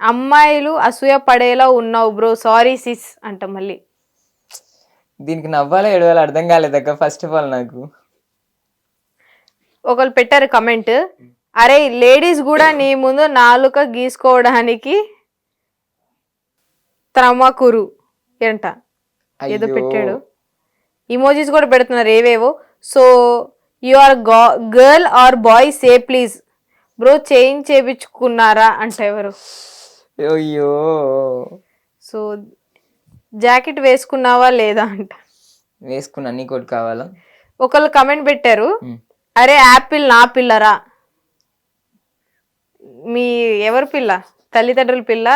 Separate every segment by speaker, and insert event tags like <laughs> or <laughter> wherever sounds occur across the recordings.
Speaker 1: అమ్మాయిలు అసూయ పడేలా ఉన్నావు బ్రో. సారీ సిస్ అంట మళ్ళీ.
Speaker 2: దీనికి నవ్వాలో ఏడవాలో అర్థం కాలేదక్క ఫస్ట్ ఆఫ్ ఆల్ నాకు.
Speaker 1: ఒకళ్ళు పెట్టారు కమెంట్ అరే లేడీస్ కూడా నీ ముందు నాలుక గీసుకోవడానికి త్రమకురు ఏంట? ఏదో. పెట్టాడు. ఇమోజీస్ కూడా పెడుతున్నారు ఏవేవో. So you are girl or boy say please bro change చేపించుకున్నారా అంట ఎవరు?
Speaker 2: అయ్యో.
Speaker 1: సో జాకెట్ వేసుకున్నావా లేదా అంట.
Speaker 2: వేసుకున్నా నీకు ఒకటి కావాలా?
Speaker 1: ఒకళ్ళు కమెంట్ పెట్టారు. అరే యాపిల్ నా పిల్లరా? మీ ఎవరి పిల్ల? తల్లిదండ్రుల పిల్ల?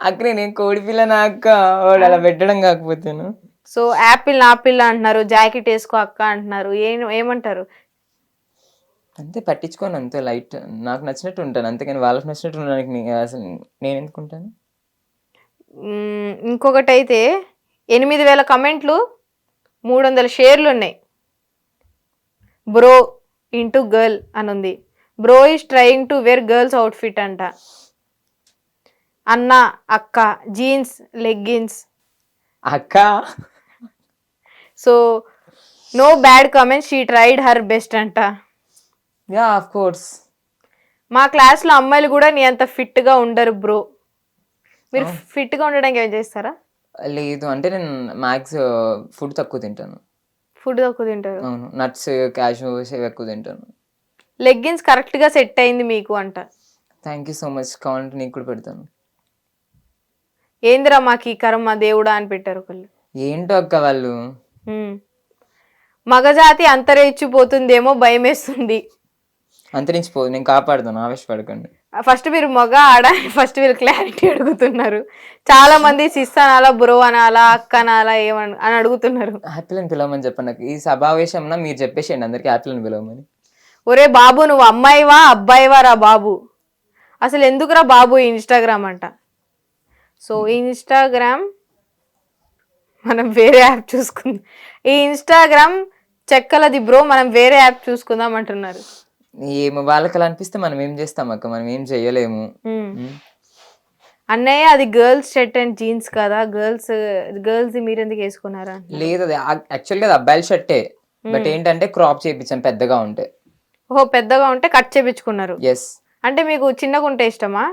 Speaker 2: అక్క నేను కోడి పిల్ల నా అక్క? వాడు అలా పెట్టడం కాకపోతేను.
Speaker 1: సో యాపిల్ నా పిల్ల అంటున్నారు జాకెట్ వేసుకో అక్క అంటున్నారు ఏం ఏమంటారు?
Speaker 2: అంతే పట్టించుకోను అంతే లైట్ నాకు నచ్చినట్టు ఉంటాను. అంతేకాని వాళ్ళకి నచ్చినట్టు ఉండడానికి నే- అసలు నేను ఎందుకుంటాను
Speaker 1: మ్మ్, ఇంకొకటి అయితే ఎనిమిది వేల కమెంట్లు మూడు వందల షేర్లు ఉన్నాయి. బ్రో ఇంటూ గర్ల్ అని ఉంది bro is trying to wear girls outfit అంట. అన్న అక్క జీన్స్ లెగ్గిన్స్.
Speaker 2: అక్క?
Speaker 1: So no bad comments she tried her best అంట.
Speaker 2: యా ఆఫ్ కోర్స్
Speaker 1: మా క్లాస్లో అమ్మాయిలు కూడా నీ అంత ఫిట్గా ఉండరు బ్రో. మీరు ఫిట్గా ఉండడానికి ఏం చేస్తారా?
Speaker 2: లేదు అంటే నేను మ్యాక్స్ ఫుడ్ తక్కువ తింటాను.
Speaker 1: ఫుడ్ తక్కువ తింటారు.
Speaker 2: అవును నట్స్ క్యాషూస్ ఇవి ఎక్కువ తింటాను.
Speaker 1: లెగ్గిన్స్ కరెక్ట్గా సెట్ అయింది మీకు అంట.
Speaker 2: థ్యాంక్ యూ సో మచ్ కావాలంటే నీకు కూడా పెడతాను.
Speaker 1: ఏందిరా మాకు ఈ కర్మ దేవుడా అని పెట్టారు ఒకళ్ళు.
Speaker 2: ఏంటో అక్క వాళ్ళు.
Speaker 1: మగజాతి అంతరించిపోతుందేమో భయం వేస్తుంది
Speaker 2: అంతరించిపోదు నేను కాపాడుతాను ఆవేశపడకండి.
Speaker 1: ఫస్ట్ మీరు మగ ఆడ ఫస్ట్ మీరు క్లారిటీ అడుగుతున్నారు. చాలా మంది సిస్ అనాలా బ్రో అనాలా అక్క అనాలా ఏమని అని అడుగుతున్నారు.
Speaker 2: యాపిల్ అని పిలవమని చెప్పండి నాకు. ఈ సభావేశంలో మీరు చెప్పేసేయండి అందరికి యాపిల్ అని పిలవమని.
Speaker 1: ఒరే బాబు నువ్వు అమ్మాయివా అబ్బాయివా రా బాబు? అసలు ఎందుకురా బాబు ఇన్స్టాగ్రామ్ అంట? సో ఈ ఇన్స్టాగ్రామ్ మనం వేరే యాప్ చూసుకుందాం. ఈ ఇన్స్టాగ్రామ్ చెక్కలది బ్రో మనం వేరే యాప్ చూసుకుందాం అంటున్నారు.
Speaker 2: ఏమో వాళ్ళకి అలా అనిపిస్తే మనం ఏం చేస్తాం అక్క? మనం ఏం చేయలేము.
Speaker 1: అన్నయ్య అది గర్ల్స్ షర్ట్ అండ్ జీన్స్ కదా? గర్ల్స్ గర్ల్స్ మీరు ఎందుకు వేసుకున్నారా?
Speaker 2: లేదు అది యాక్చువల్గా అది అబ్బాయిల షర్టే. బట్ ఏంటంటే క్రాప్ చేయించాం పెద్దగా ఉంటే.
Speaker 1: ఓహో పెద్దగా ఉంటే కట్ చేపించుకున్నారు.
Speaker 2: ఎస్
Speaker 1: అంటే మీకు చిన్నగా ఉంటే ఇష్టమా?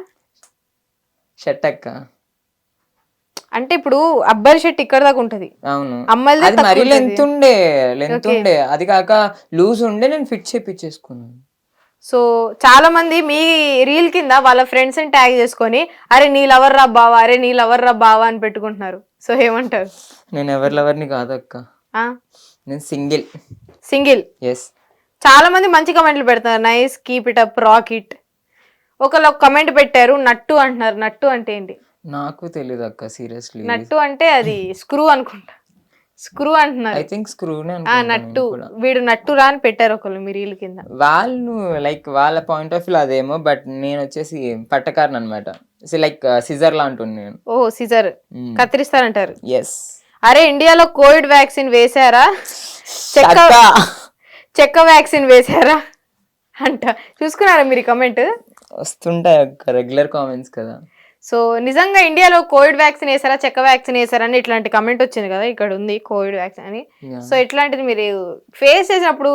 Speaker 2: షర్ట్ అక్క.
Speaker 1: అంటే ఇప్పుడు అబ్బాయిల షర్ట్ ఇక్కడ దాకా ఉంటది.
Speaker 2: అవును.
Speaker 1: అమ్మాయిలదే తక్కువ
Speaker 2: మరీ. లెంత్ ఉండే లెంత్ ఉండే. అది కాక లూజ్ ఉండే నేను ఫిట్ చేపించేసుకున్నాను.
Speaker 1: సో చాలా మంది మీ రీల్ కింద వాళ్ళ ఫ్రెండ్స్ని ట్యాగ్ చేసుకొని అరే నీ లవర్ రా బావా అరే నీ లవర్ రా బావా అని పెట్టుకుంటున్నారు. సో ఏమంటారు?
Speaker 2: నేను ఎవరి లవర్ని కాదు అక్క. నేను సింగిల్
Speaker 1: సింగిల్
Speaker 2: ఎస్
Speaker 1: చాలా మంది మంచి కమెంట్లు పెడతారు nice keep it up rocket ఒకళ్ళు ఒక కమెంట్ పెట్టారు నట్టు అంటున్నారు. నట్టు అంటే ఏంటి?
Speaker 2: నాకు తెలియదు అక్క సీరియస్లీ
Speaker 1: నట్టు అంటే అది స్క్రూ అనుకుంటా. స్క్రూ అంటున్నారు.
Speaker 2: ఐ థింక్ స్క్రూనే
Speaker 1: ఆ నట్టు. వీడు నట్టురా అని పెట్టారు ఒకళ్ళు మీ రీల్ కింద.
Speaker 2: వాళ్ళు లైక్ వాళ్ళ పాయింట్ ఆఫ్ వ్యూ అదేమో బట్ నేను వచ్చేసి పట్టకారన్ అనమాట లైక్ సిజర్ లా అంటుంది నేను.
Speaker 1: ఓ సిజర్ కత్తిరిస్తారంటారు.
Speaker 2: ఎస్
Speaker 1: అరే ఇండియాలో కోవిడ్ వ్యాక్సిన్ వేశారా? చెక్క చెక్క వ్యాక్సిన్ వేశారా? అంట. చూసుకున్నారా మీరు కమెంట్
Speaker 2: వస్తుంటాయి రెగ్యులర్ కామెంట్స్ కదా.
Speaker 1: సో నిజంగా ఇండియాలో కోవిడ్ వ్యాక్సిన్ వేసారా చెక్క వ్యాక్సిన్ వేసారా అని ఇట్లాంటి కమెంట్ వచ్చింది కదా ఇక్కడ ఉంది కోవిడ్ వ్యాక్సిన్ అని. సో ఇట్లాంటిది మీరు ఫేస్ చేసినప్పుడు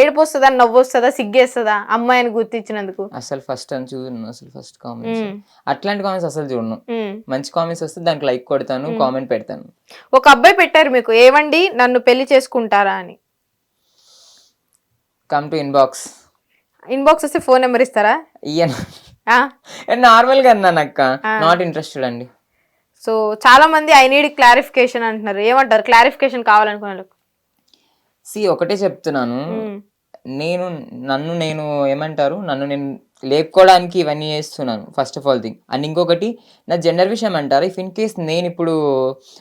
Speaker 1: ఏడుపు వస్తుందా నవ్వు వస్తుందా సిగ్గేస్తుందా అమ్మాయిని గుర్తించినందుకు?
Speaker 2: అసలు ఫస్ట్ అని చూడను అసలు ఫస్ట్ కామెంట్స్ అట్లాంటి కామెంట్స్ అసలు చూడను.
Speaker 1: మ్మ్.
Speaker 2: మంచి కామెంట్స్ వస్తే దానికి లైక్ కొడతాను కామెంట్ పెడతాను.
Speaker 1: ఒక అబ్బాయి పెట్టారు మీకు ఏమండి నన్ను పెళ్ళి చేసుకుంటారా అని?
Speaker 2: కమ్ టు ఇన్బాక్స్
Speaker 1: ఇన్బాక్స్ వస్తే ఫోన్ నెంబర్ ఇస్తారా?
Speaker 2: ఇయ్యను? నార్మల్గా అన్నాను అక్క. నాట్ ఇంట్రెస్టెడ్ అండి.
Speaker 1: సో చాలా మంది ఐ నీడ్ క్లారిఫికేషన్ అంటున్నారు. ఏమంటారు? క్లారిఫికేషన్ కావాలనుకున్న వాళ్ళకు.
Speaker 2: సి ఒకటే చెప్తున్నాను. నేను నన్ను నేను ఏమంటారు? నన్ను నేను లేపుకోవడానికి ఇవన్నీ చేస్తున్నాను first of all thing and ఇంకొకటి నా జెండర్ విషయం అంటారు? ఇఫ్ ఇన్ కేస్ నేను ఇప్పుడు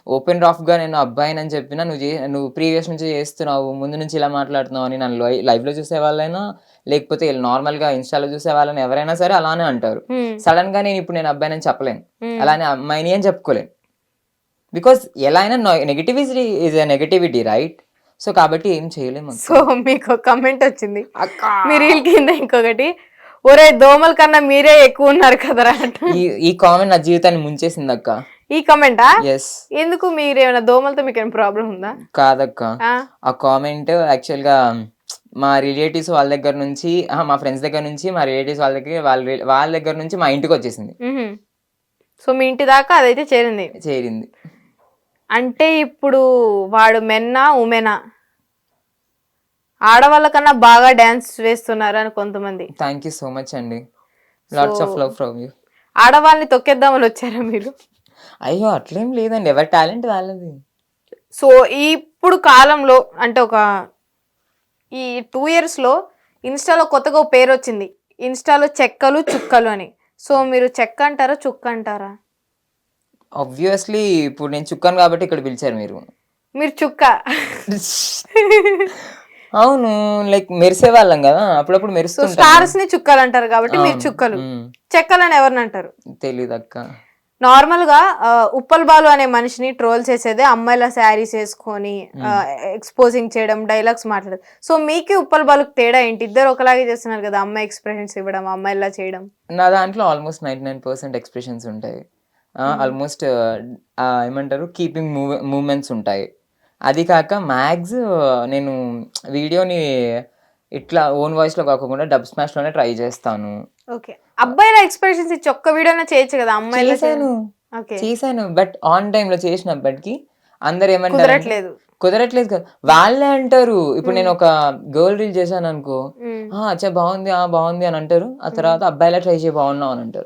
Speaker 2: ఓపెన్గా నేను అబ్బాయిని అని చెప్పినా నువ్వు చే నువ్వు ప్రీవియస్ నుంచి చేస్తున్నావు ముందు నుంచి ఇలా మాట్లాడుతున్నావు అని నన్ను లైవ్లో చూసే వాళ్ళైనా లేకపోతే నార్మల్గా ఇన్స్టాలో చూసే వాళ్ళని ఎవరైనా సరే అలానే అంటారు.
Speaker 1: మ్మ్.
Speaker 2: సడన్గా నేను ఇప్పుడు నేను అబ్బాయిని అని చెప్పలేను.
Speaker 1: Hmm.
Speaker 2: అలానే అమ్మాయిని అని చెప్పుకోలేను. బికాస్ ఎలా అయినా negativity is a negativity right so కాబట్టి ఏం చేయలేము
Speaker 1: సో మీకు కమెంట్ వచ్చింది.
Speaker 2: అక్క!
Speaker 1: మీ రీల్ కింద ఇంకొకటి ఒరే దోమల కన్నా మీరే ఎక్కువ ఉన్నారు కదరా
Speaker 2: ఈ ఈ కామెంట్ నా జీవితాన్ని ముంచేసింది అక్క
Speaker 1: ఈ కమెంటా
Speaker 2: ఎస్
Speaker 1: ఎందుకు మీరు ఏమైనా దోమలతో మీకు ఏమైనా ప్రాబ్లం ఉందా?
Speaker 2: కాదక్క.
Speaker 1: ఆ,
Speaker 2: కామెంట్ యాక్చువల్గా మా రిలేటివ్స్ వాళ్ళ దగ్గర నుంచి మా ఫ్రెండ్స్ దగ్గర నుంచి మా రిలేటివ్స్ వాళ్ళ దగ్గర వాళ్ళ వాళ్ళ దగ్గర నుంచి మా ఇంటికి వచ్చేసింది.
Speaker 1: సో మీ ఇంటి దాకా అదైతే చేరింది.
Speaker 2: చేరింది.
Speaker 1: అంటే ఇప్పుడు వాడు మెన్నా ఉమెనా? ఆడవాళ్ళ కన్నా బాగా డాన్స్ వేస్తున్నారు అని కొంతమంది.
Speaker 2: థ్యాంక్ యూ సో మచ్ అండి. Lots of love from you
Speaker 1: ఆడవాళ్ళని తొక్కేద్దామని వచ్చారా మీరు?
Speaker 2: అయ్యో అట్లేం లేదండి. ఎవరి టాలెంట్ వాళ్ళది.
Speaker 1: సో ఇప్పుడు కాలంలో అంటే ఒక ఈ టూ ఇయర్స్లో ఇన్స్టాలో కొత్తగా ఒక పేరు వచ్చింది. ఇన్స్టాలో చెక్కలు చుక్కలు అని. సో మీరు చెక్క అంటారా చుక్క అంటారా?
Speaker 2: ఆబ్వియస్లీ ఇప్పుడు నేను చుక్కాను కాబట్టి ఇక్కడ పిలిచారు మీరు.
Speaker 1: మీరు చుక్క. <laughs>
Speaker 2: అవును లైక్ మెరిసే వాళ్ళం కదా అప్పుడప్పుడు
Speaker 1: సో
Speaker 2: మెరుస్తుంటాం
Speaker 1: స్టార్స్ని చుక్కలు అంటారు కాబట్టి మీరు చుక్కలు. చెక్కలు అని ఎవరిని అంటారు?
Speaker 2: తెలీదు అక్క.
Speaker 1: నార్మల్గా ఉప్పల్ బాలు అనే మనిషిని ట్రోల్ చేసేదే అమ్మాయిల శారీస్ వేసుకొని ఎక్స్పోజింగ్ చేయడం డైలాగ్స్ మాట్లాడడం. సో మీకు ఉప్పల్ బాలుకి తేడా ఏంటి? ఇద్దరు ఒకలాగే చేస్తున్నారు కదా అమ్మాయి ఎక్స్ప్రెషన్స్ ఇవ్వడం అమ్మాయిలా చేయడం.
Speaker 2: నా దాంట్లో almost ninety nine percent expressions ఉంటాయి ఆల్మోస్ట్ ఏమంటారు కీపింగ్ మూవ్ మూమెంట్స్ ఉంటాయి. అది కాక మ్యాక్స్ నేను వీడియోని ఇట్లా ఓన్ వాయిస్లో కాకుండా డబ్ స్మాష్లోనే ట్రై చేస్తాను.
Speaker 1: ఓకే. అబ్బాయిల ఎక్స్ప్రెషన్స్ ఇచ్చి ఒక్క వీడియోనే చేయొచ్చు కదా అమ్మాయిల
Speaker 2: చేశాను. చేశాను. బట్ ఆన్ టైంలో చేసినప్పటికీ అందరు ఏమంటారు?
Speaker 1: కుదరట్లేదు.
Speaker 2: కుదరట్లేదు కదా. వాళ్ళే అంటారు. ఇప్పుడు నేను ఒక గర్ల్ రీల్ చేశాను అనుకో
Speaker 1: మ్మ్.
Speaker 2: "ఆ, అచ్చా బాగుంది ఆ బాగుంది అని అంటారు. ఆ తర్వాత అబ్బాయిలా ట్రై చేయ బాగున్నావు అని అంటారు.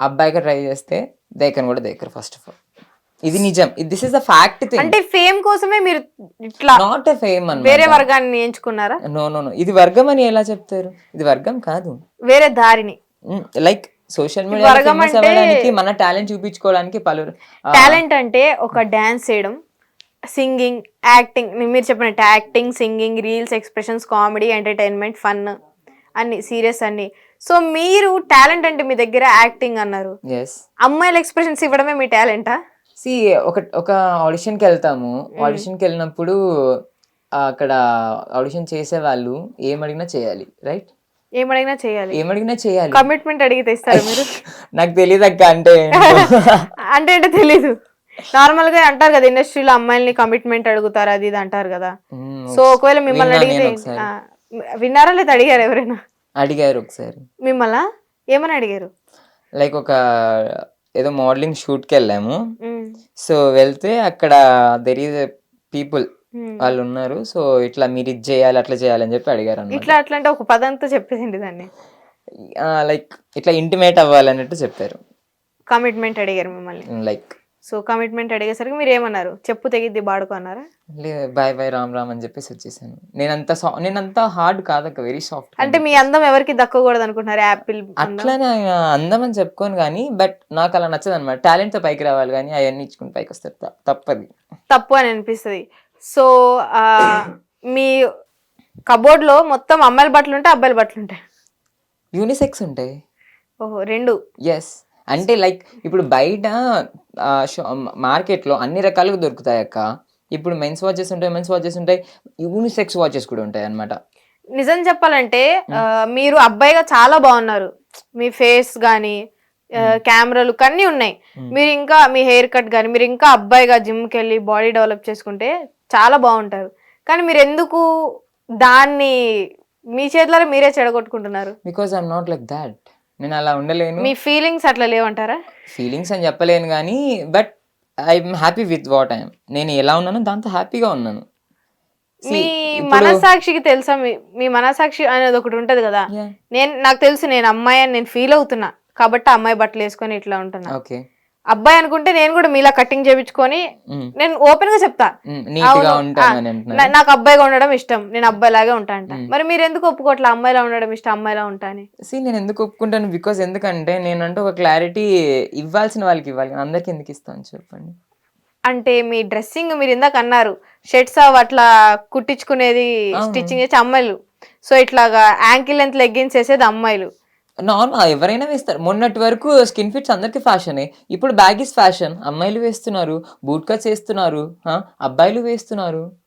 Speaker 2: అబ్బాయిగా ట్రై చేస్తే దేకను కూడా దేకరు ఫస్ట్ ఆఫ్ ఆల్ ఇది నిజం. This is the fact thing
Speaker 1: అంటే ఫేమ్ కోసమే మీరు ఇట్లా
Speaker 2: నాట్ ఎ ఫేమ్
Speaker 1: వేరే
Speaker 2: అన్నమాట
Speaker 1: వర్గాన్ని ఎంచుకున్నారా?
Speaker 2: నో నో నో ఇది వర్గం అని ఎలా చెప్తారు? ఇది వర్గం కాదు.
Speaker 1: వేరే దారిని.
Speaker 2: లైక్ సోషల్ మీడియా మన టాలెంట్ చూపించుకోవడానికి పలు
Speaker 1: టాలెంట్ అంటే ఒక డాన్స్ చేయడం సింగింగ్ యాక్టింగ్ మీరు చెప్పినట్టు acting singing reels expressions comedy entertainment fun అన్ని సీరియస్ అన్ని. సో మీరు టాలెంట్ అంటే మీ దగ్గర యాక్టింగ్ అన్నారు. అమ్మాయిల ఎక్స్ప్రెషన్స్ ఇవ్వడమే మీ టాలెంటా
Speaker 2: సి ఒక ఒక ఆడిషన్కి వెళ్తాము. ఆడిషన్కి వెళ్ళినప్పుడు అక్కడ ఆడిషన్ చేసే వాళ్ళు ఏం అడిగినా చేయాలి రైట్
Speaker 1: ఏమడిగినా చేయాలి.
Speaker 2: ఏం అడిగినా చేయాలి.
Speaker 1: కమిట్మెంట్ అడిగితే ఇస్తారు మీరు? <laughs>
Speaker 2: నాకు తెలియదు అక్క అంటే <laughs>
Speaker 1: అంటే అంటే తెలీదు. నార్మల్గా అంటారు కదా ఇండస్ట్రీలో అమ్మాయిల్ని కమిట్మెంట్ అడుగుతారు అది ఇది అంటారు కదా. సో ఒకవేళ మిమ్మల్ని అడిగితే విన్నారా లేదా అడిగారు ఎవరైనా?
Speaker 2: అడిగారు ఒకసారి.
Speaker 1: మిమ్మల్ని? ఏమని అడిగారు?
Speaker 2: లైక్ ఒక ఏదో మోడలింగ్ షూట్కి వెళ్ళాము. సో వెళ్తే అక్కడ దెర్ ఈజ్ పీపుల్. వాళ్ళు ఉన్నారు. సో ఇట్లా మీరు ఇది చేయాలి అట్లా చేయాలి అని చెప్పి అడిగారు అన్నమాట.
Speaker 1: ఇట్లా అట్లా అంటే ఒక పదంతో చెప్పేసింది దాన్ని.
Speaker 2: లైక్ ఇట్లా ఇంటిమేట్ అవ్వాలన్నట్టు చెప్పారు.
Speaker 1: కమిట్మెంట్ అడిగారు మిమ్మల్ని.
Speaker 2: లైక్
Speaker 1: సో కమిట్మెంట్ అడిగేసరికి మీరు ఏమన్నారు చెప్పు తెగిద్ది బాడుకో అన్నారా?
Speaker 2: బాయ్ బాయ్ రామ్ రామ్ అని చెప్పేసి వచ్చేసాను. నేనంత నేనంత హార్డ్ కాదక్క వెరీ సాఫ్ట్
Speaker 1: అంటే మీ అందం ఎవరికి దక్కకూడదు అనుకుంటున్నారు యాపిల్
Speaker 2: అట్లానే అందం అని చెప్పుకోను కానీ బట్ నాకు అలా నచ్చదు అనమాట టాలెంట్తో పైకి రావాలి కానీ అవన్నీ ఇచ్చుకుని పైకి వస్తారు తప్పది.
Speaker 1: తప్పు అని అనిపిస్తుంది. సో మీ కబోర్డ్లో మొత్తం అమ్మాయిల బట్టలు ఉంటాయి అబ్బాయిల బట్టలు ఉంటాయి
Speaker 2: యూనిసెక్స్ ఉంటాయి.
Speaker 1: ఓహో రెండు?
Speaker 2: ఎస్ అంటే లైక్ ఇప్పుడు బయట మార్కెట్లో అన్ని రకాలుగా దొరుకుతాయి అక్క. ఇప్పుడు మెన్స్ వాచెస్ ఉంటాయి మెన్స్ వాచెస్ ఉంటాయి యూనిసెక్స్ వాచెస్ కూడా ఉంటాయి అన్నమాట.
Speaker 1: నిజం చెప్పాలంటే మీరు అబ్బాయిగా చాలా బాగున్నారు. మీ ఫేస్ కానీ కెమెరాలు అన్నీ ఉన్నాయి. మీరు ఇంకా మీ హెయిర్ కట్ కానీ మీరు ఇంకా అబ్బాయిగా జిమ్కి వెళ్ళి బాడీ డెవలప్ చేసుకుంటే చాలా బాగుంటారు. కానీ మీరు ఎందుకు దాన్ని మీ చేతిలో మీరే చెడగొట్టుకుంటున్నారు?
Speaker 2: Because I'm not like that నేను అలా ఉండలేను.
Speaker 1: మీ ఫీలింగ్స్ అట్లా లేవంటారా?
Speaker 2: ఫీలింగ్స్ అని చెప్పలేను కానీ but I'm happy with what I'm నేను ఎలా ఉన్నానో దాంతో హ్యాపీగా ఉన్నాను.
Speaker 1: మీ మనసాక్షికి తెలుసా? మీ మనసాక్షి అనేది ఒకటి ఉంటది కదా. నేను నాకు తెలుసు నేను అమ్మాయి అని నేను ఫీల్ అవుతున్నా. కాబట్టి అమ్మాయి బట్టలు వేసుకొని ఇట్లా ఉంటున్నా.
Speaker 2: ఓకే
Speaker 1: అబ్బాయి అనుకుంటే నేను కూడా మీలా కటింగ్ చేపించుకొని
Speaker 2: Mm.
Speaker 1: నేను ఓపెన్గా చెప్తా.
Speaker 2: ఉంటాను
Speaker 1: నాకు అబ్బాయిగా ఉండడం ఇష్టం. నేను అబ్బాయి లాగే ఉంటా అంట. మరి మీరు ఎందుకు ఒప్పుకోవట్లే? అమ్మాయిలా ఉండడం ఇష్టం అమ్మాయిలా ఉంటా అని?
Speaker 2: సి నేను ఎందుకు ఒప్పుకుంటాను? బికాస్ ఎందుకంటే నేనంటూ ఒక క్లారిటీ ఇవ్వాల్సిన వాళ్ళకి ఇవ్వాలి. అందరికి ఎందుకు ఇస్తాను చెప్పండి?
Speaker 1: అంటే మీ డ్రెస్సింగ్ మీరు ఇందాక అన్నారు. షర్ట్స్ అవి అట్లా కుట్టించుకునేది స్టిచ్చింగ్ చేసి అమ్మాయిలు. సో ఇట్లాగా యాంకిల్ లెంత్ లెగ్గిన్స్ వేసేది అమ్మాయిలు.
Speaker 2: నార్మల్ ఎవరైనా వేస్తారు. మొన్నటి వరకు స్కిన్ ఫిట్స్ అందరికి ఫ్యాషనే. ఇప్పుడు బ్యాగీస్ ఫ్యాషన్. అమ్మాయిలు వేస్తున్నారు బూట్ కట్స్ వేస్తున్నారు అబ్బాయిలు వేస్తున్నారు.